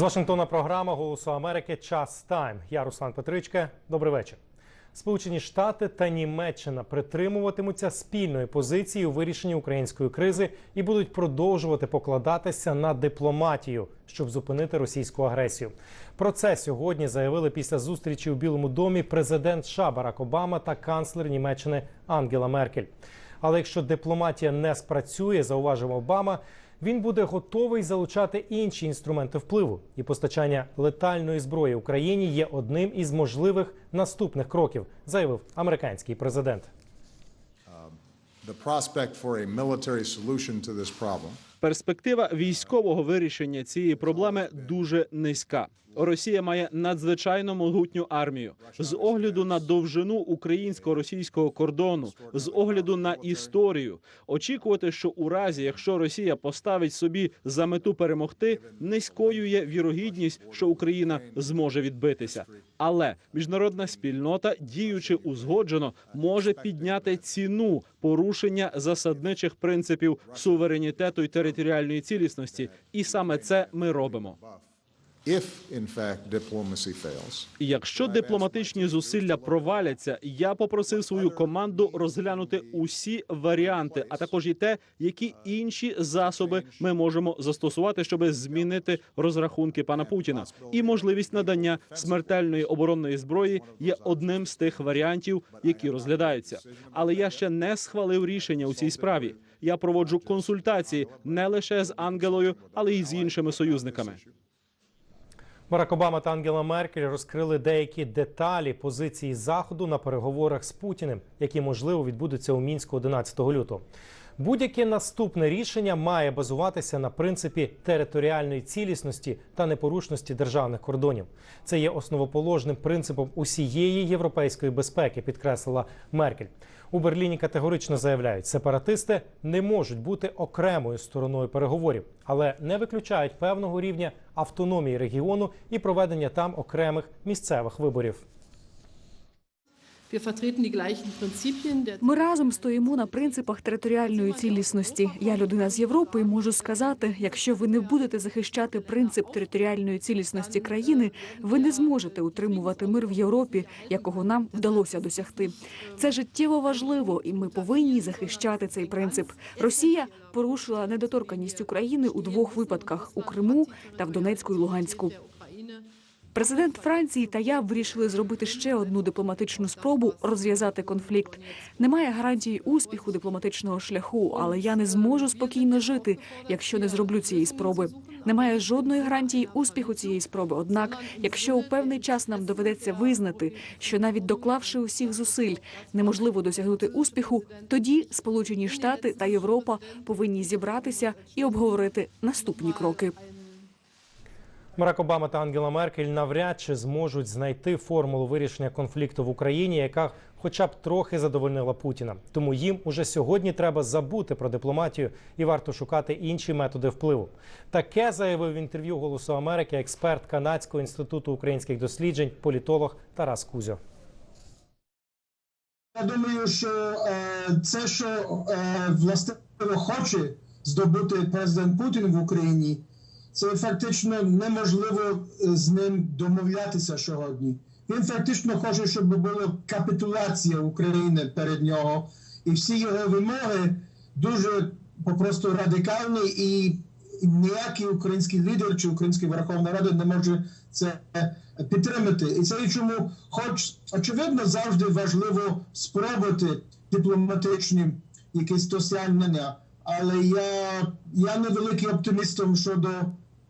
З Вашингтона програма Голосу Америки Час Тайм. Я Руслан Петричка. Добрий вечір. Сполучені Штати та Німеччина притримуватимуться спільної позиції у вирішенні української кризи і будуть продовжувати покладатися на дипломатію, щоб зупинити російську агресію. Про це сьогодні заявили після зустрічі у Білому домі президент США Барак Обама та канцлер Німеччини Ангела Меркель. Але якщо дипломатія не спрацює, зауважив Обама, він буде готовий залучати інші інструменти впливу, і постачання летальної зброї Україні є одним із можливих наступних кроків, заявив американський президент. problem Перспектива військового вирішення цієї проблеми дуже низька. Росія має надзвичайно могутню армію з огляду на довжину українсько-російського кордону, з огляду на історію. Очікувати, що у разі, якщо Росія поставить собі за мету перемогти, низькою є вірогідність, що Україна зможе відбитися. Але міжнародна спільнота, діючи узгоджено, може підняти ціну порушення засадничих принципів суверенітету і територіальної цілісності, і саме це ми робимо. І Якщо дипломатичні зусилля проваляться, я попросив свою команду розглянути усі варіанти, а також і те, які інші засоби ми можемо застосувати, щоб змінити розрахунки пана Путіна. І можливість надання смертельної оборонної зброї є одним з тих варіантів, які розглядаються. Але я ще не схвалив рішення у цій справі. Я проводжу консультації не лише з Ангелою, але й з іншими союзниками. Барак Обама та Ангела Меркель розкрили деякі деталі позиції заходу на переговорах з Путіним, які можливо відбудуться у мінську 11 лютого. Будь-яке наступне рішення має базуватися на принципі територіальної цілісності та непорушності державних кордонів. Це є основоположним принципом усієї європейської безпеки, підкреслила Меркель. У Берліні категорично заявляють, сепаратисти не можуть бути окремою стороною переговорів, але не виключають певного рівня автономії регіону і проведення там окремих місцевих виборів. Ми разом стоїмо на принципах територіальної цілісності. Я людина з Європи і можу сказати, якщо ви не будете захищати принцип територіальної цілісності країни, ви не зможете утримувати мир в Європі, якого нам вдалося досягти. Це життєво важливо, і ми повинні захищати цей принцип. Росія порушила недоторканність України у двох випадках: у Криму та в Донецьку і Луганську. Президент Франції та я вирішили зробити ще одну дипломатичну спробу розв'язати конфлікт. Немає гарантії успіху дипломатичного шляху, але я не зможу спокійно жити, якщо не зроблю цієї спроби. Немає жодної гарантії успіху цієї спроби. Однак, якщо у певний час нам доведеться визнати, що навіть доклавши усіх зусиль, неможливо досягнути успіху, тоді Сполучені Штати та Європа повинні зібратися і обговорити наступні кроки. Барак Обама та Ангела Меркель навряд чи зможуть знайти формулу вирішення конфлікту в Україні, яка хоча б трохи задовольнила Путіна. Тому їм уже сьогодні треба забути про дипломатію і варто шукати інші методи впливу. Таке заявив в інтерв'ю Голосу Америки експерт Канадського інституту українських досліджень, політолог Тарас Кузьо. Я думаю, що е, це, що е, властиво хоче здобути президент Путін в Україні, це фактично неможливо е, з ним домовлятися сьогодні. Він фактично хоче, щоб була капітуляція України перед нього, і всі його вимоги дуже попросту радикальні, і ніякий український лідер чи українська Верховна Рада не може це підтримати. І це чому, хоч очевидно, завжди важливо спробувати дипломатичні якісь досягнення, але я, я не оптимістом щодо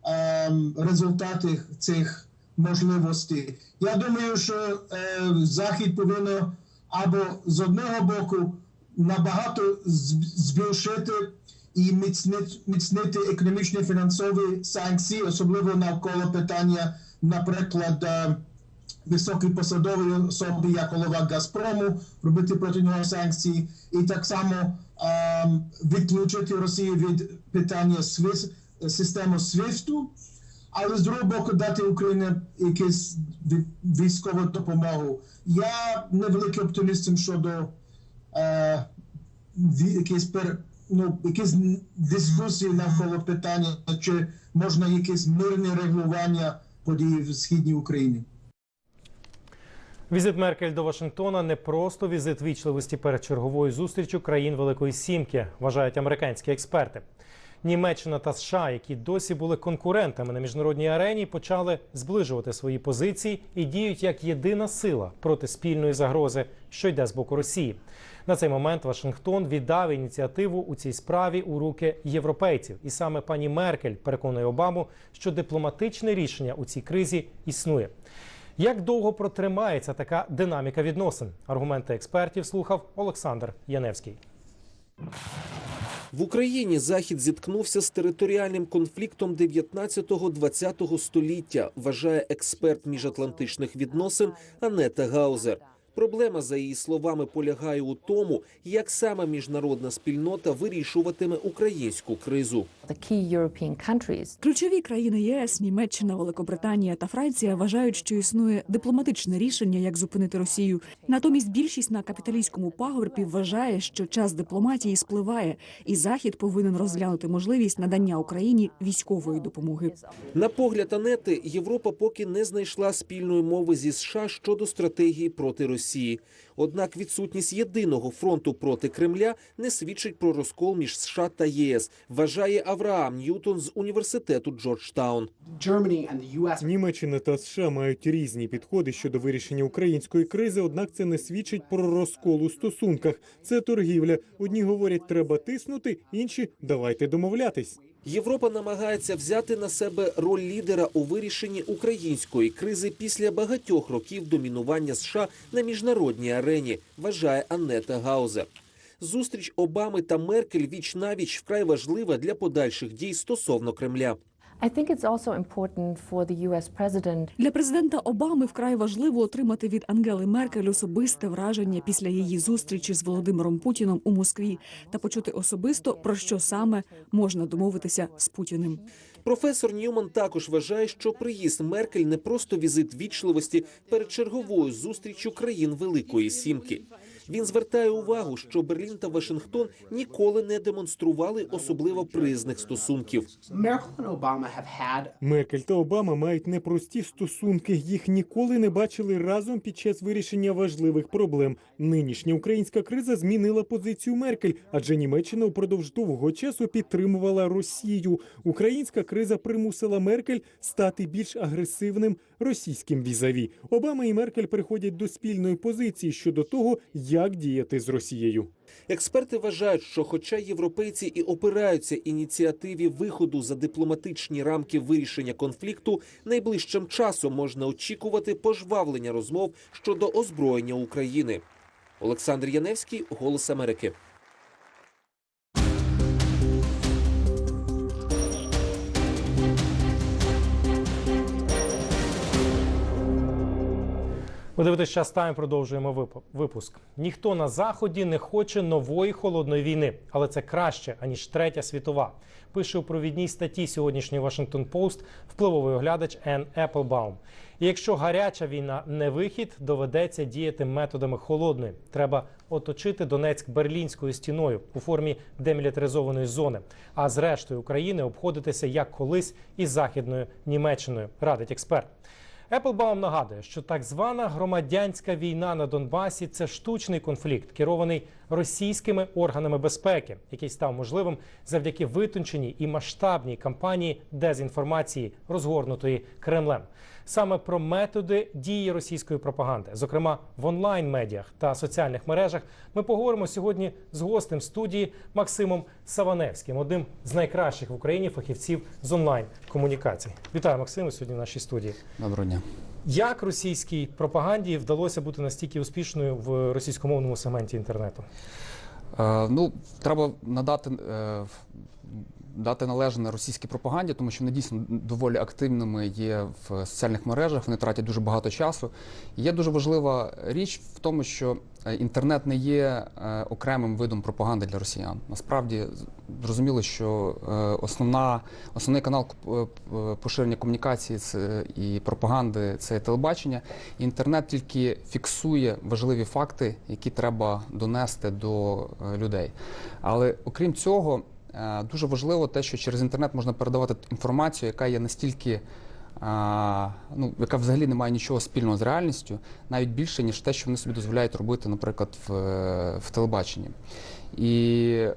ем, результатів цих можливостей. Я думаю, що е, Захід повинен або з одного боку набагато збільшити і міцнити, економічні фінансові санкції, особливо навколо питання, наприклад, е, високій посадовій особи, як голова Газпрому, робити проти нього санкції, і так само ем, відключити Росію від питання свис, системи SWIFT, але з другого боку дати Україні якусь військову допомогу. Я невеликий оптимістом щодо е, ві- пер, ну, якісь дискусії навколо питання, чи можна якесь мирне регулювання подій в східній Україні. Візит Меркель до Вашингтона не просто візит вічливості перед черговою зустрічю країн Великої Сімки, вважають американські експерти. Німеччина та США, які досі були конкурентами на міжнародній арені, почали зближувати свої позиції і діють як єдина сила проти спільної загрози, що йде з боку Росії. На цей момент Вашингтон віддав ініціативу у цій справі у руки європейців, і саме пані Меркель переконує Обаму, що дипломатичне рішення у цій кризі існує. Як довго протримається така динаміка відносин? Аргументи експертів слухав Олександр Яневський. В Україні Захід зіткнувся з територіальним конфліктом 19-20 століття, вважає експерт міжатлантичних відносин Анета Гаузер. Проблема, за її словами, полягає у тому, як саме міжнародна спільнота вирішуватиме українську кризу. Ключові країни ЄС, Німеччина, Великобританія та Франція вважають, що існує дипломатичне рішення, як зупинити Росію. Натомість більшість на капіталістському пагорбі вважає, що час дипломатії спливає, і Захід повинен розглянути можливість надання Україні військової допомоги. На погляд Анети, Європа поки не знайшла спільної мови зі США щодо стратегії проти Росії. Однак відсутність єдиного фронту проти Кремля не свідчить про розкол між США та ЄС, вважає Авраам Ньютон з університету Джорджтаун. Німеччина та США мають різні підходи щодо вирішення української кризи, однак це не свідчить про розкол у стосунках. Це торгівля. Одні говорять, треба тиснути, інші давайте домовлятись. Європа намагається взяти на себе роль лідера у вирішенні української кризи після багатьох років домінування США на міжнародній арені, вважає Аннета Гаузер. Зустріч Обами та Меркель віч навіч вкрай важлива для подальших дій стосовно Кремля. I think it's also important for the US president Для президента Обами вкрай важливо отримати від Ангели Меркель особисте враження після її зустрічі з Володимиром Путіном у Москві та почути особисто про що саме можна домовитися з Путіним. Професор Ньюман також вважає, що приїзд Меркель не просто візит вічливості перед черговою зустрічю країн Великої Сімки. Він звертає увагу, що Берлін та Вашингтон ніколи не демонстрували особливо приязних стосунків. Меркель та Обама мають непрості стосунки. Їх ніколи не бачили разом під час вирішення важливих проблем. Нинішня українська криза змінила позицію Меркель, адже Німеччина упродовж довгого часу підтримувала Росію. Українська криза примусила Меркель стати більш агресивним російським візаві. Обама і Меркель приходять до спільної позиції щодо того, як діяти з Росією. Експерти вважають, що, хоча європейці і опираються ініціативі виходу за дипломатичні рамки вирішення конфлікту, найближчим часом можна очікувати пожвавлення розмов щодо озброєння України. Олександр Яневський, Голос Америки. Ви дивитесь час тайм. Продовжуємо вип- випуск. Ніхто на заході не хоче нової холодної війни, але це краще аніж третя світова. Пише у провідній статті сьогоднішній Washington Post впливовий оглядач Енн Еплбаум. І якщо гаряча війна не вихід, доведеться діяти методами холодної. Треба оточити Донецьк берлінською стіною у формі демілітаризованої зони. А з рештою України обходитися як колись із західною Німеччиною, радить експерт. Еплбаум нагадує, що так звана громадянська війна на Донбасі це штучний конфлікт, керований російськими органами безпеки, який став можливим завдяки витонченій і масштабній кампанії дезінформації, розгорнутої Кремлем. Саме про методи дії російської пропаганди, зокрема в онлайн-медіях та соціальних мережах, ми поговоримо сьогодні з гостем студії Максимом Саваневським, одним з найкращих в Україні фахівців з онлайн комунікацій. Вітаю, Максиме, сьогодні в нашій студії. Доброго дня. Як російській пропаганді вдалося бути настільки успішною в російськомовному сегменті інтернету? Е, ну, треба надати е, дати належне російській пропаганді, тому що вони дійсно доволі активними є в соціальних мережах. Вони тратять дуже багато часу. І є дуже важлива річ в тому, що е, інтернет не є е, окремим видом пропаганди для росіян. Насправді зрозуміло, що е, основна основний канал поширення комунікації і пропаганди це телебачення. Інтернет тільки фіксує важливі факти, які треба донести до людей. Але окрім цього, дуже важливо те, що через інтернет можна передавати інформацію, яка є настільки. а, Ну, яка взагалі не має нічого спільного з реальністю, навіть більше, ніж те, що вони собі дозволяють робити, наприклад, в, е, в телебаченні. І е,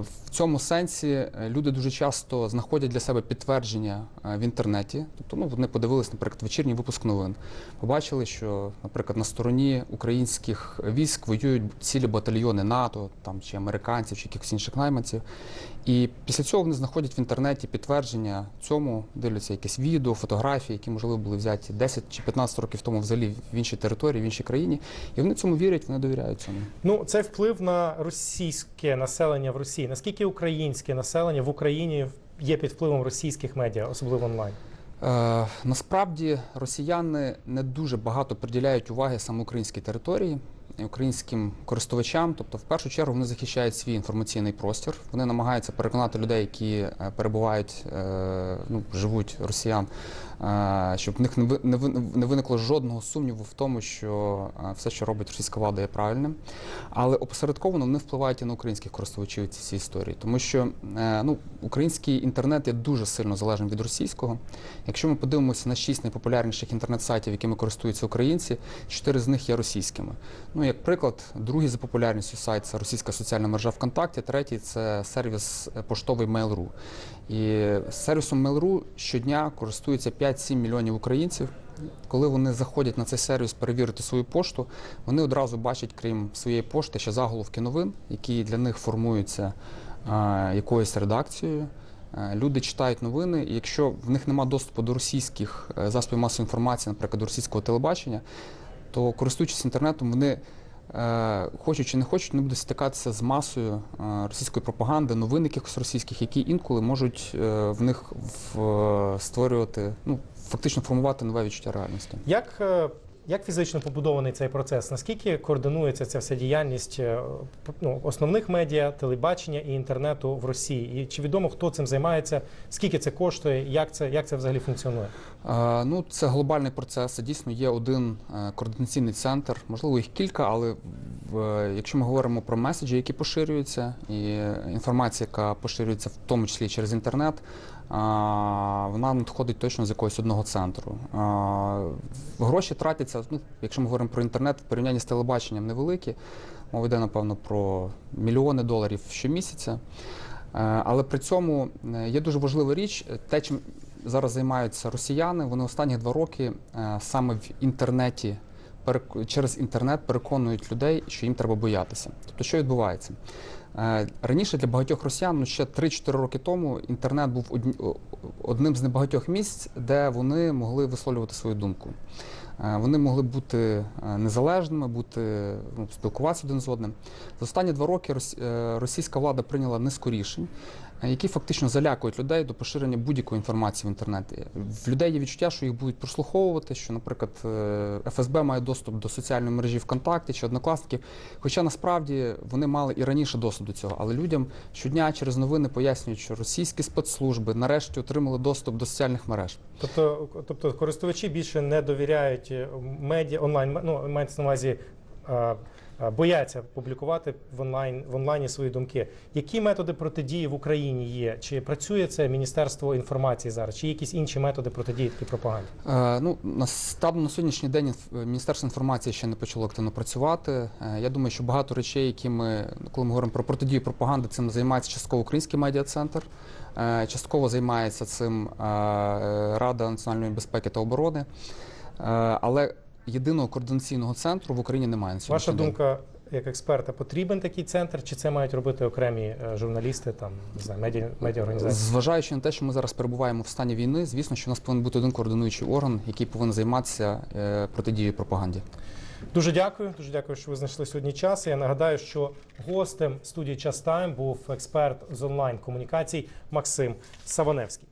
в цьому сенсі е, люди дуже часто знаходять для себе підтвердження е, в інтернеті. Тобто, ну, вони подивились, наприклад, вечірній випуск новин, побачили, що, наприклад, на стороні українських військ воюють цілі батальйони НАТО, там чи американців, чи якихось інших найманців. І після цього вони знаходять в інтернеті підтвердження цьому, дивляться якесь відео, фотографії, які можливо були взяті 10 чи 15 років тому взагалі в іншій території, в іншій країні. І вони цьому вірять, вони довіряють цьому. Ну, це вплив на російське населення в Росії. Наскільки українське населення в Україні є під впливом російських медіа, особливо онлайн? Е, насправді росіяни не дуже багато приділяють уваги саме українській території українським користувачам. Тобто, в першу чергу, вони захищають свій інформаційний простір. Вони намагаються переконати людей, які е, перебувають, е, ну живуть росіян, щоб в них не ви- не ви- не виникло жодного сумніву в тому, що все, що робить російська влада, є правильним. Але опосередковано вони впливають і на українських користувачів ці всі історії, тому що е, ну, український інтернет є дуже сильно залежним від російського. Якщо ми подивимося на шість найпопулярніших інтернет-сайтів, якими користуються українці, чотири з них є російськими. Ну, як приклад, другий за популярністю сайт це російська соціальна мережа ВКонтакті, третій це сервіс е, поштовий Mail.ru. І сервісом Mail.ru щодня користується 5-7 мільйонів українців. Коли вони заходять на цей сервіс перевірити свою пошту, вони одразу бачать, крім своєї пошти, ще заголовки новин, які для них формуються а, якоюсь редакцією. Е, Люди читають новини, і якщо в них немає доступу до російських е, засобів масової інформації, наприклад, до російського телебачення, то користуючись інтернетом, вони е, хочуть чи не хочуть, вони будуть стикатися з масою е, російської пропаганди, новин якихось російських, які інколи можуть е, в них створювати, ну фактично формувати нове відчуття реальності. Як, е, як фізично побудований цей процес? Наскільки координується ця вся діяльність е, ну, основних медіа, телебачення і інтернету в Росії? І чи відомо, хто цим займається, скільки це коштує, як це, як це взагалі функціонує? Е, Ну, це глобальний процес. Це дійсно є один е, координаційний центр. Можливо, їх кілька, але в, е, якщо ми говоримо про меседжі, які поширюються, і інформація, яка поширюється в тому числі через інтернет, а, вона надходить точно з якогось одного центру. Гроші тратяться, ну, якщо ми говоримо про інтернет, в порівнянні з телебаченням невеликі. Мова йде, напевно, про мільйони доларів щомісяця. Е, Але при цьому е, є дуже важлива річ, те, чим зараз займаються росіяни, вони останні два роки е, саме в інтернеті через інтернет переконують людей, що їм треба боятися. Тобто, що відбувається? Е, Раніше для багатьох росіян, ну ще 3-4 роки тому, інтернет був одним з небагатьох місць, де вони могли висловлювати свою думку. Е, Вони могли бути е, незалежними, бути ну, спілкуватися один з одним. За останні два роки російська влада прийняла низку рішень, які фактично залякують людей до поширення будь-якої інформації в інтернеті. В людей є відчуття, що їх будуть прослуховувати, що, наприклад, е, ФСБ має доступ до соціальної мережі ВКонтакті чи однокласників. Хоча насправді вони мали і раніше доступ до цього, але людям щодня через новини пояснюють, що російські спецслужби нарешті отримали доступ до соціальних мереж. Тобто, тобто користувачі більше не довіряють е, медіа онлайн, ну мається на увазі. Е, Бояться публікувати в онлайн в онлайні свої думки. Які методи протидії в Україні є? Чи працює це Міністерство інформації зараз? Чи є якісь інші методи протидії такій пропаганді? Е, Ну, на станом на сьогоднішній день Міністерство інформації ще не почало активно працювати. Е, Я думаю, що багато речей, які ми, коли ми говоримо про протидію пропаганди, цим займається частково Український медіа-центр, е, частково займається цим е, Рада національної безпеки та оборони. Але єдиного координаційного центру в Україні немає на Ваша сьогоднішній день. думка як експерта, потрібен такий центр, чи це мають робити окремі е, журналісти, там не знаю, медіа, медіаорганізації? Зважаючи на те, що ми зараз перебуваємо в стані війни, звісно, що у нас повинен бути один координуючий орган, який повинен займатися е, протидією пропаганді. Дуже дякую. Дуже дякую, що ви знайшли сьогодні час. Я нагадаю, що гостем студії Час Тайм був експерт з онлайн комунікацій Максим Саваневський.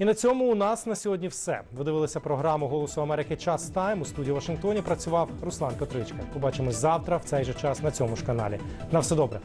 І на цьому у нас на сьогодні все. Ви дивилися програму Голосу Америки Час Тайм. У студії Вашингтоні працював Руслан Петричка. Побачимось завтра в цей же час на цьому ж каналі. На все добре.